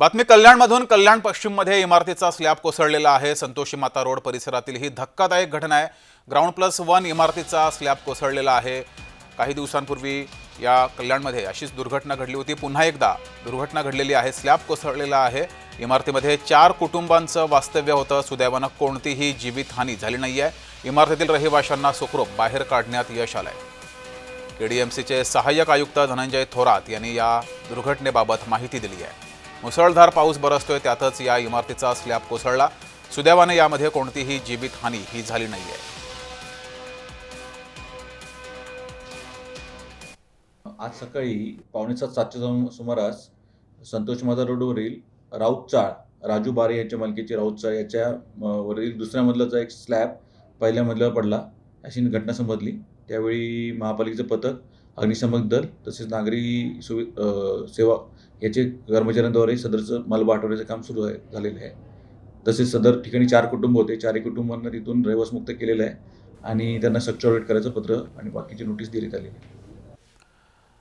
बातमी कल्याणमधून कल्याण पश्चिममध्ये इमारतीचा स्लॅब कोसळलेला आहे. संतोषी माता रोड परिसरातील ही धक्कादायक घटना आहे. ग्राउंड प्लस वन इमारतीचा स्लॅब कोसळलेला आहे. काही दिवसांपूर्वी या कल्याणमध्ये अशीच दुर्घटना घडली होती. पुन्हा एकदा दुर्घटना घडलेली आहे. स्लॅब कोसळलेला आहे. इमारतीमध्ये चार कुटुंबांचं वास्तव्य होतं. सुदैवानं कोणतीही जीवितहानी झाली नाही आहे इमारतीतील रहिवाशांना सुखरूप बाहेर काढण्यात यश आलं आहे केडीएमसीचे सहाय्यक आयुक्त धनंजय थोरात यांनी या दुर्घटनेबाबत माहिती दिली आहे. मुसळधार पाऊस बरसतोय त्यातच या इमारतीचा स्लॅब कोसळला. सुदैवाने यामध्ये कोणतीही जीवितहानी ही झाली नाहीये. आज सकाळी पावणे सात सातच्या सुमारास संतोष माता रोडवरील राऊत चाळ राजू बारे यांच्या मालकीचे राऊत चाळ याच्या वरील दुसऱ्या मधल्याचा एक स्लॅब पहिल्या मजल्यावर पडला. अशी घटना समजली त्यावेळी महापालिकेचं पथक अग्निशमक दल तसेच नागरी सुवि सेवा याचे कर्मचाऱ्यांद्वारे सदरचं माल पाठवण्याचं काम सुरू आहे झालेलं आहे. तसेच सदर ठिकाणी चार कुटुंब होते. चारही कुटुंबांना तिथून रहिवासमुक्त केलेलं आहे. आणि त्यांना स्ट्रक्चर करायचं पत्र आणि बाकीची नोटीस देण्यात आलेली आहे.